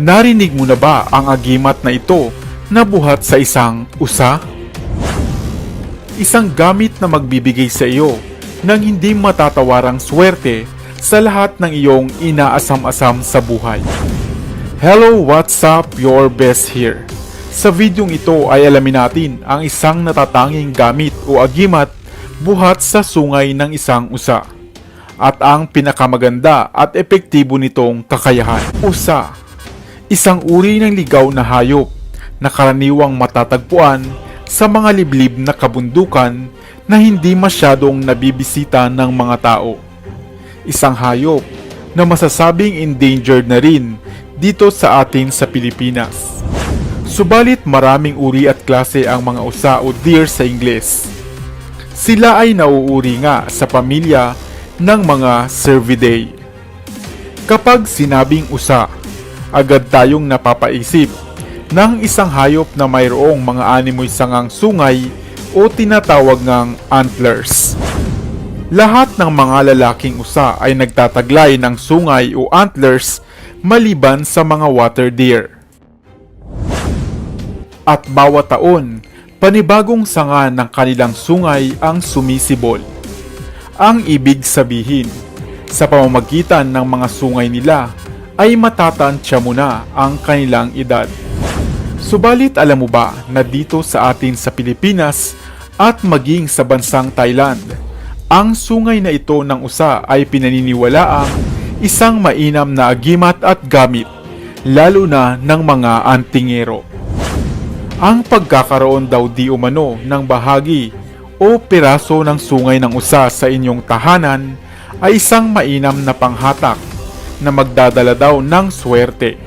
Narinig mo na ba ang agimat na ito na buhat sa isang usa? Isang gamit na magbibigay sa iyo ng hindi matatawarang swerte sa lahat ng iyong inaasam-asam sa buhay. Hello, what's up? Your best here. Sa videong ito ay alamin natin ang isang natatanging gamit o agimat buhat sa sungay ng isang usa. At ang pinakamaganda at epektibo nitong kakayahan. Usa. Isang uri ng ligaw na hayop na karaniwang matatagpuan sa mga liblib na kabundukan na hindi masyadong nabibisita ng mga tao. Isang hayop na masasabing endangered na rin dito sa atin sa Pilipinas. Subalit maraming uri at klase ang mga usa o deer sa Ingles. Sila ay nauuri nga sa pamilya ng mga Cervidae. Kapag sinabing usa, agad tayong napapaisip ng isang hayop na mayroong mga animoy sangang sungay o tinatawag ngang antlers. Lahat ng mga lalaking usa ay nagtataglay ng sungay o antlers maliban sa mga water deer. At bawat taon, panibagong sanga ng kanilang sungay ang sumisibol. Ang ibig sabihin, sa pamamagitan ng mga sungay nila ay matatantya mo na ang kanilang edad. Subalit alam mo ba na dito sa atin sa Pilipinas at maging sa bansang Thailand, ang sungay na ito ng usa ay pinaniniwalaang isang mainam na agimat at gamit, lalo na ng mga antingero. Ang pagkakaroon daw di umano ng bahagi o piraso ng sungay ng usa sa inyong tahanan ay isang mainam na panghatak na magdadala daw ng swerte.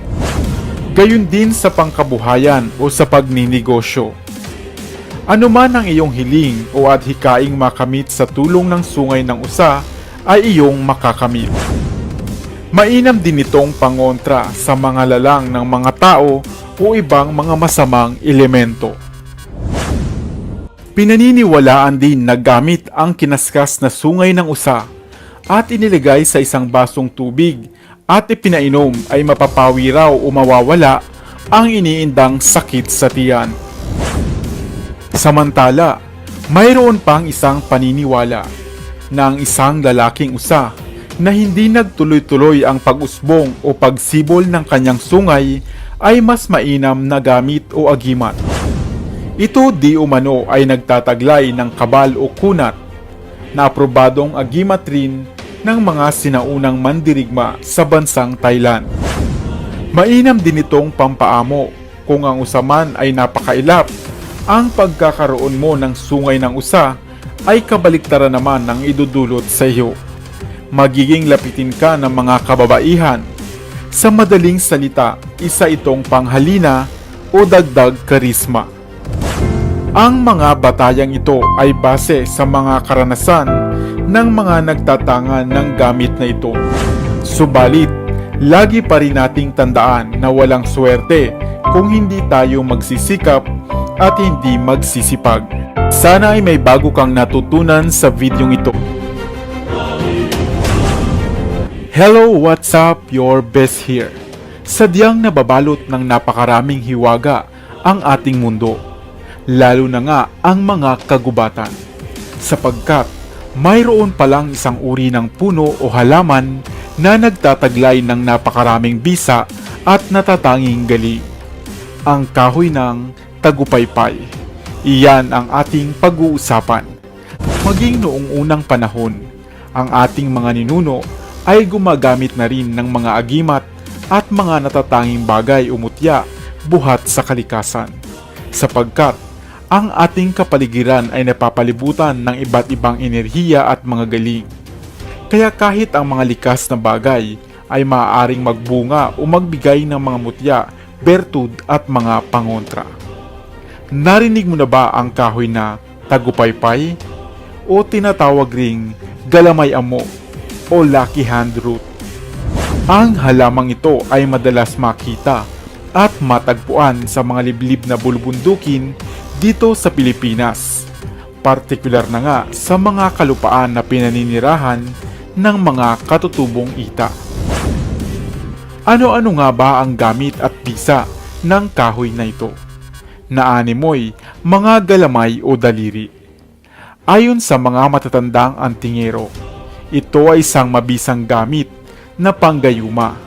Gayun din sa pangkabuhayan o sa pagninegosyo. Ano man ang iyong hiling o adhikaing makamit sa tulong ng sungay ng usa ay iyong makakamit. Mainam din itong pangontra sa mga lalang ng mga tao o ibang mga masamang elemento. Pinaniniwalaan din na gamit ang kinaskas na sungay ng usa at inilagay sa isang basong tubig at ipinainom ay mapapawi raw o mawawala ang iniindang sakit sa tiyan. Samantala, mayroon pang isang paniniwala na ang isang lalaking usa na hindi nagtuloy-tuloy ang pag-usbong o pagsibol ng kanyang sungay ay mas mainam na gamit o agimat. Ito di umano ay nagtataglay ng kabal o kunat na aprobadong agimat rin ng mga sinaunang mandirigma sa bansang Thailand. Mainam din itong pampaamo kung ang usaman ay napakailap. Ang pagkakaroon mo ng sungay ng usa ay kabaliktaran naman ng idudulot sa iyo. Magiging lapitin ka ng mga kababaihan. Sa madaling salita, isa itong panghalina o dagdag karisma. Ang mga batayang ito ay base sa mga karanasan ng mga nagtatangan ng gamit na ito. Subalit, lagi pa rin nating tandaan na walang swerte kung hindi tayo magsisikap at hindi magsisipag. Sana ay may bago kang natutunan sa videong ito. Hello, what's up? Your best here. Sadyang nababalot ng napakaraming hiwaga ang ating mundo, lalo na nga ang mga kagubatan. Sapagkat mayroon palang isang uri ng puno o halaman na nagtataglay ng napakaraming bisa at natatanging galing. Ang kahoy ng tagupaypay. Iyan ang ating pag-uusapan. Maging noong unang panahon, ang ating mga ninuno ay gumagamit na rin ng mga agimat at mga natatanging bagay o mutya buhat sa kalikasan. Sapagkat ang ating kapaligiran ay napapalibutan ng iba't ibang enerhiya at mga galing. Kaya kahit ang mga likas na bagay ay maaaring magbunga o magbigay ng mga mutya, bertud at mga pangontra. Narinig mo na ba ang kahoy na tagupaypay o tinatawag ring galamay amo o lucky hand root? Ang halamang ito ay madalas makita at matagpuan sa mga liblib na bulubundukin dito sa Pilipinas. Partikular na nga sa mga kalupaan na pinaninirahan ng mga katutubong ita. Ano-ano nga ba ang gamit at bisa ng kahoy na ito? Naanimoy, mga galamay o daliri. Ayon sa mga matatandang antingero, ito ay isang mabisang gamit na panggayuma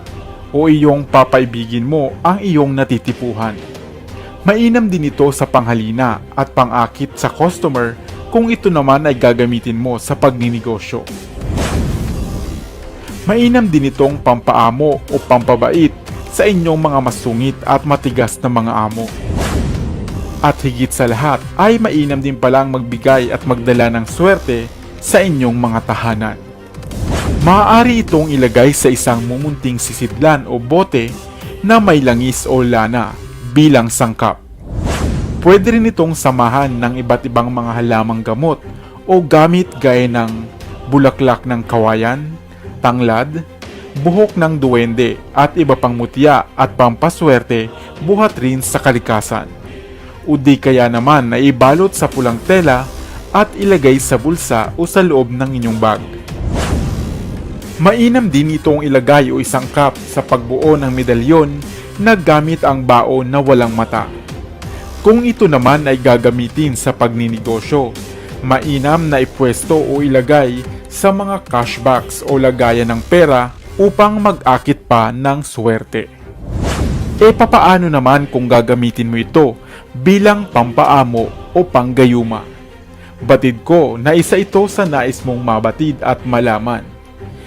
o iyong papaibigin mo ang iyong natitipuhan. Mainam din ito sa panghalina at pangakit sa customer kung ito naman ay gagamitin mo sa pagninegosyo. Mainam din itong pampaamo o pampabait sa inyong mga masungit at matigas na mga amo. At higit sa lahat ay mainam din palang magbigay at magdala ng swerte sa inyong mga tahanan. Maaari itong ilagay sa isang mumunting sisidlan o bote na may langis o lana bilang sangkap. Pwede rin itong samahan ng iba't ibang mga halamang gamot o gamit gaya ng bulaklak ng kawayan, tanglad, buhok ng duwende at iba pang mutya at pampaswerte buhat rin sa kalikasan. O di kaya naman na ibalot sa pulang tela at ilagay sa bulsa o sa loob ng inyong bag. Mainam din itong ilagay o isangkap sa pagbuo ng medalyon na gamit ang baon na walang mata. Kung ito naman ay gagamitin sa pagninegosyo, mainam na ipwesto o ilagay sa mga cash box o lagayan ng pera upang mag-akit pa ng swerte. E papaano naman kung gagamitin mo ito bilang pampaamo o panggayuma? Batid ko na isa ito sa nais mong mabatid at malaman.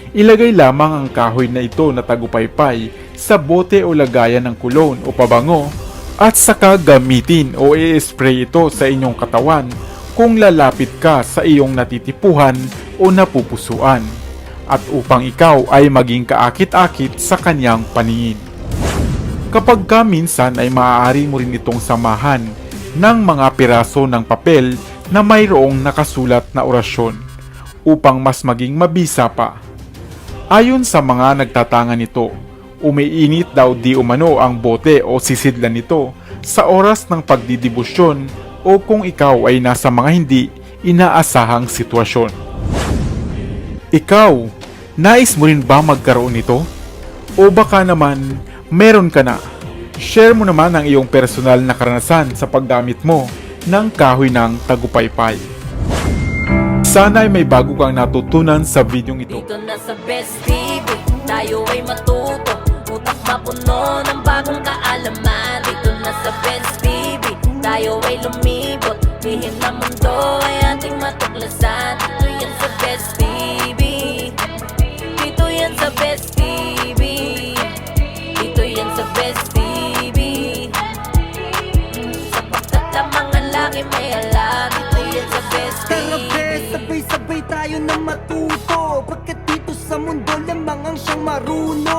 Ilagay lamang ang kahoy na ito na tagupaypay sa bote o lagayan ng kulon o pabango at saka gamitin o i-spray ito sa inyong katawan kung lalapit ka sa iyong natitipuhan o napupusuan at upang ikaw ay maging kaakit-akit sa kanyang paningin. Kapag ka minsan ay maaari mo rin itong samahan ng mga piraso ng papel na mayroong nakasulat na orasyon upang mas maging mabisa pa. Ayon sa mga nagtatangan nito, umiinit daw di umano ang bote o sisidlan nito sa oras ng pagdidibusyon o kung ikaw ay nasa mga hindi inaasahang sitwasyon. Ikaw, nais mo rin ba magkaroon nito? O baka naman, meron ka na. Share mo naman ang iyong personal na karanasan sa paggamit mo ng kahoy ng tagupaypay. Sana ay may bago kang natutunan sa videong ito. Dito na sa Best TV, tayo ay matuto Utak mapuno ng bagong kaalaman. Dito na sa Best TV, tayo ay lumibot. Lihim na mundo ay ating matuklasan. Dito yan sa Best TV Dito yan sa Best TV Dito yan sa Best TV Sapagkat ang laki may alam. Dito yan sa Best Tara TV bes, sabay-sabay tayo na matuto. Pagkat dito sa mundo lamang ang siyang marunong